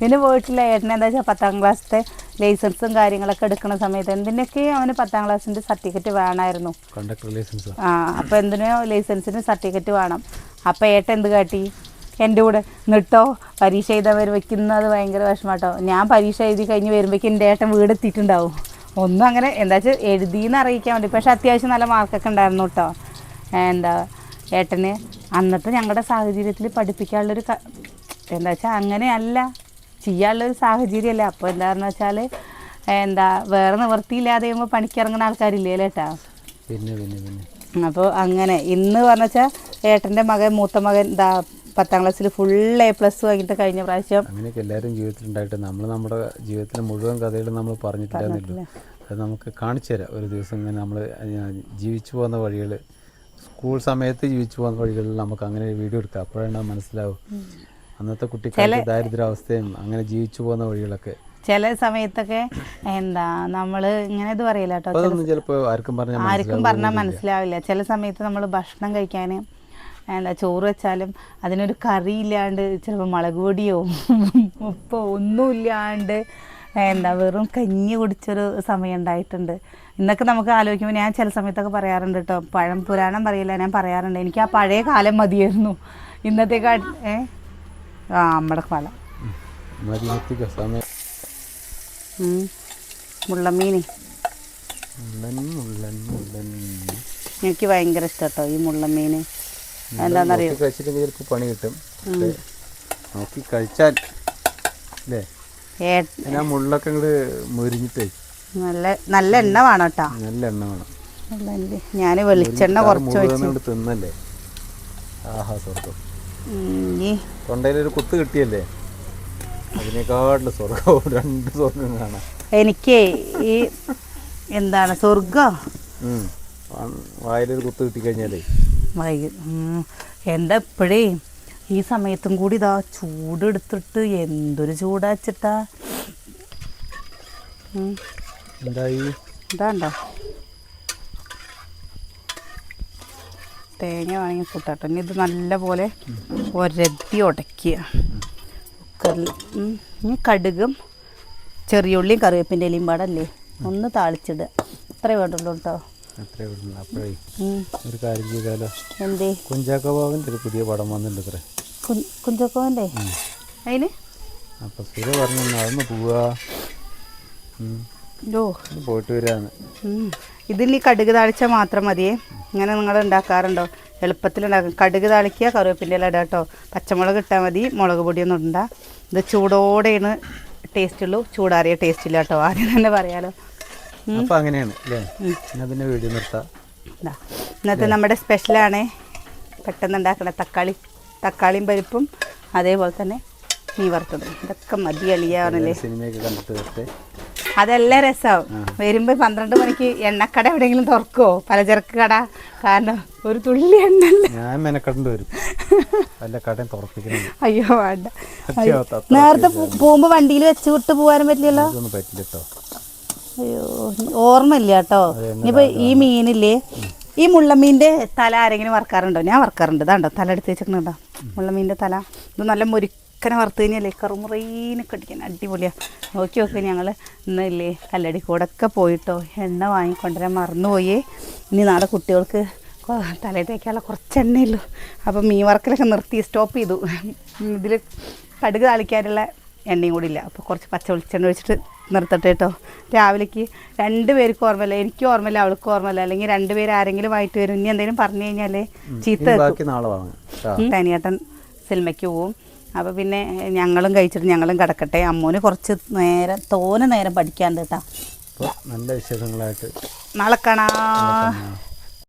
പിന്നെ പോയിട്ടില്ല ഏട്ടൻ എന്താ വെച്ചാൽ പത്താം ക്ലാസ്സിലെ ലൈസൻസും കാര്യങ്ങളൊക്കെ എടുക്കുന്ന സമയത്ത് എന്തിനൊക്കെ അവന് പത്താം ക്ലാസ്സിന്റെ സർട്ടിഫിക്കറ്റ് വേണമായിരുന്നു. കണ്ടക്ടർ ലൈസൻസ് ആ. അപ്പോൾ എന്തിനോ ലൈസൻസിന് സർട്ടിഫിക്കറ്റ് വേണം. അപ്പോൾ ഏട്ടൻ എന്ത് കാട്ടി? എന്റെ കൂടെ നിട്ടോ പരീക്ഷ എഴുതാൻ വെക്കുന്നത് ഭയങ്കര വിഷമാട്ടോ ഞാൻ പരീക്ഷ എഴുതി കഴിഞ്ഞ് വരുമ്പോഴേക്കും എന്റെ ഏട്ടൻ വീടെത്തിയിട്ടുണ്ടാവും. ഒന്നും അങ്ങനെ എന്താ വെച്ചാൽ എഴുതിയെന്ന് അറിയിക്കാൻ വേണ്ടി. പക്ഷെ അത്യാവശ്യം നല്ല മാർക്കൊക്കെ ഉണ്ടായിരുന്നു കേട്ടോ എന്താ ഏട്ടന് അന്നത്തെ ഞങ്ങളുടെ സാഹചര്യത്തിൽ പഠിപ്പിക്കാനുള്ളൊരു എന്താ വെച്ചാൽ അങ്ങനെയല്ല. ചെയ്യാനുള്ളൊരു സാഹചര്യമല്ല. അപ്പോൾ എന്താണെന്ന് വെച്ചാൽ എന്താ വേറെ നിവൃത്തിയില്ലാതെ ചെയ്യുമ്പോൾ പണിക്കിറങ്ങുന്ന ആൾക്കാരില്ലേ ഏട്ടാ? പിന്നെ പിന്നെ പിന്നെ. അപ്പോൾ അങ്ങനെ ഇന്ന് പറഞ്ഞാൽ ഏട്ടന്റെ മകൻ മൂത്ത മകൻ ഇതാ പത്താം ക്ലാസ്സിൽ ഫുൾ എ പ്ലസ് വാങ്ങിയിട്ട് കഴിഞ്ഞ പ്രാവശ്യം. അങ്ങനെയൊക്കെ എല്ലാവരും ജീവിതത്തിലുണ്ടായിട്ട് നമ്മൾ നമ്മുടെ ജീവിതത്തിലെ മുഴുവൻ കഥകളും നമ്മൾ പറഞ്ഞിട്ടില്ല. അത് നമുക്ക് കാണിച്ചു തരാം. ഒരു ദിവസം ഇങ്ങനെ നമ്മൾ ജീവിച്ചു പോകുന്ന വഴികൾ സ്കൂൾ സമയത്ത് ജീവിച്ചു പോകുന്ന വഴികളിൽ നമുക്ക് അങ്ങനെ ഒരു വീഡിയോ എടുക്കാം. അപ്പോഴാണ് മനസ്സിലാവും. അന്നത്തെ കുട്ടിക്കാലത്ത് ദാരിദ്ര്യാവസ്ഥയും അങ്ങനെ ജീവിച്ചു പോകുന്ന വഴികളൊക്കെ. ചില സമയത്തൊക്കെ എന്താ നമ്മൾ ഇങ്ങനെ ഇത് പറയില്ല കേട്ടോ. ആർക്കും പറഞ്ഞാൽ ആർക്കും പറഞ്ഞാൽ മനസ്സിലാവില്ല. ചില സമയത്ത് നമ്മൾ ഭക്ഷണം കഴിക്കാൻ എന്താ ചോറ് വെച്ചാലും അതിനൊരു കറി ഇല്ലാണ്ട് ചിലപ്പോൾ മുളക് പൊടിയോ ഉപ്പോ ഒന്നുമില്ലാണ്ട് എന്താ വെറും കഞ്ഞി കുടിച്ചൊരു സമയം ഉണ്ടായിട്ടുണ്ട്. ഇന്നൊക്കെ നമുക്ക് ആലോചിക്കുമ്പോൾ ഞാൻ ചില സമയത്തൊക്കെ പറയാറുണ്ട് കേട്ടോ പഴം പുരാണം പറയില്ല ഞാൻ പറയാറുണ്ട്. എനിക്ക് ആ പഴയ കാലം മതിയായിരുന്നു. ഇന്നത്തെ കാ ഏ? ആ നമ്മുടെ കാലം. മുള്ളമീനെ എനിക്ക് ഭയങ്കര ഇഷ്ടം കേട്ടോ ഈ മുള്ളമീൻ എന്താണെന്നറിയോ പണി കിട്ടും. നോക്കി കഴിച്ചാൽ അല്ലേ മുള്ളൊക്കെ ഇങ്ങോട്ട് മുരിഞ്ഞിട്ടേ. നല്ല നല്ല എണ്ണ വേണം കേട്ടോ നല്ല എണ്ണ വേണം. ഞാൻ വെളിച്ചെണ്ണ കുറച്ച് വെച്ച്. മുഴുവനോട് തിന്നല്ലേ? ആഹാ സ്വർഗം ഉം, ഈ തൊണ്ടയിലൊരു കുത്ത് കിട്ടിയല്ലേ? അതിനേക്കാട്ടിൽ സ്വർഗവും രണ്ട് സ്വർഗം കാണാം. എനിക്ക് ഈ എന്താണ് സ്വർഗം വായിലൊരു കുത്ത് കിട്ടിക്കഴിഞ്ഞാലേ. വൈകി എന്താ ഇപ്പോഴേ? ഈ സമയത്തും കൂടി ഇതാ ചൂടെടുത്തിട്ട് എന്തൊരു ചൂടാച്ചിട്ടാ ഇതാണ്ടോ? തേങ്ങ വേണമെങ്കിൽ കൂട്ടാട്ടോ ഇനി ഇത് നല്ലപോലെ പോലെ ഒരതി ഉടയ്ക്കുക. കുക്കറിൽ ഉം, ഇനി കടുകും ചെറിയുള്ളിയും കറിവേപ്പിന്റെ ഇലയും പാടല്ലേ? ഒന്ന് താളിച്ചിടുക. ഇത്രേ വേണ്ടുള്ളൂ കേട്ടോ. അത്രേ ഉള്ളൂ. അപ്പോഴേ ഒരു കാര്യം ചെയ്താലോ? എന്തേ? കുഞ്ചാക്കോ ബാബിന്റെ ഒരു പുതിയ പടം വന്നിട്ടുണ്ട് അത്ര കു- കുഞ്ചക്കോന്റെ അതിന് അപ്പോൾ സുര പറഞ്ഞു അതൊന്ന് പോവാ. പോയിട്ട് വരാന്ന്. ഇതിൽ ഈ കടുക് താളിച്ച മാത്രം മതിയേ. ഇങ്ങനെ നിങ്ങൾ ഉണ്ടാക്കാറുണ്ടോ? എളുപ്പത്തിൽ ഉണ്ടാക്കും കടുക് താളിക്കുക കറിവേപ്പിന്റെ ഇല ഇടുക കേട്ടോ പച്ചമുളക് ഇട്ടാൽ മതി. മുളക് പൊടിയൊന്നും ഇടണ്ട. ഇത് ചൂടോടെയാണ് ടേസ്റ്റ് ഉള്ളൂ. ചൂടാറിയ ടേസ്റ്റ് ഇല്ല കേട്ടോ. ആദ്യം തന്നെ പറയാലോ. അപ്പോൾ അങ്ങനെയാണ് അല്ലേ പിന്നെ വീഡിയോ നിർത്താം. ഇന്നത്തെ നമ്മുടെ സ്പെഷ്യലാണ് പെട്ടെന്ന് ഉണ്ടാക്കണ തക്കാളി തക്കാളിയും പരിപ്പും അതേപോലെ തന്നെ മീൻ വറുത്തതും. ഇതൊക്കെ മതി അളിയാണല്ലേ സിനിമയൊക്കെ കണ്ടിട്ട് വരട്ടെ. അതെല്ലാം രസമാവും വരുമ്പോൾ പന്ത്രണ്ട് മണിക്ക് എണ്ണക്കട എവിടെയെങ്കിലും തുറക്കുമോ പലചരക്ക് കട. കാരണം ഒരു തുള്ളി എണ്ണ ഞാൻ മെനക്കടണ്ട് വരും. വല്ല കടയും തുറപ്പിക്കണം അയ്യോ വേണ്ട. നേരത്തെ പോകുമ്പോൾ വണ്ടിയിൽ വെച്ച് വിട്ട് പോകാനും പറ്റില്ലല്ലോ? ഇതൊന്നും പറ്റില്ല കേട്ടോ അയ്യോ ഓർമ്മയില്ല കേട്ടോ ഇനിയിപ്പൊ ഈ മീനില്ലേ ഈ മുള്ളമീന്റെ തല ആരെങ്കിലും വറക്കാറുണ്ടോ? ഞാൻ വറക്കാറുണ്ട്. ഇതാണ്ടോ തല എടുത്ത് വെച്ചിട്ടുണ്ടോ മുള്ളമീന്റെ തല. ഇത് നല്ല മുരുക്കനെ വറുത്ത് കഴിഞ്ഞല്ലേ കറുമുറീനൊക്കെ കടിക്കാൻ അടിപൊളിയാ. നോക്കി നോക്കി ഞങ്ങൾ ഇന്നില്ലേ കല്ലടി കൂടൊക്കെ പോയിട്ടോ. എണ്ണ വാങ്ങിക്കൊണ്ടുവരാൻ മറന്നുപോയി. ഇനി നാളെ കുട്ടികൾക്ക് തലയിൽ തേക്കാനുള്ള കുറച്ച് എണ്ണയുള്ളൂ. അപ്പം മീൻ വറക്കലൊക്കെ നിർത്തി സ്റ്റോപ്പ് ചെയ്തു. ഇതിൽ കടുക് താളിക്കാനുള്ള എണ്ണയും കൂടി ഇല്ല. അപ്പോൾ കുറച്ച് പച്ച വെളിച്ചെണ്ണ ഒഴിച്ചിട്ട് നിർത്തട്ടെ കേട്ടോ രാവിലേക്ക് രണ്ട് പേർക്ക് ഓർമ്മയില്ല. എനിക്ക് ഓർമ്മയില്ല അവൾക്ക് ഓർമ്മയില്ല. അല്ലെങ്കിൽ രണ്ട് പേര് ആരെങ്കിലും ആയിട്ട് വരും. ഇനി എന്തെങ്കിലും പറഞ്ഞു കഴിഞ്ഞാലേ ചീത്ത തനിയേട്ടൻ സിനിമയ്ക്ക് പോവും. അപ്പോൾ പിന്നെ ഞങ്ങളും കഴിച്ചിട്ട് ഞങ്ങളും കിടക്കട്ടെ. അമ്മൂന് കുറച്ച് നേരം തോനെ നേരം പഠിക്കാണ്ട് കേട്ടോ നല്ല വിശേഷങ്ങളായിട്ട്. നാളെ കാണാ.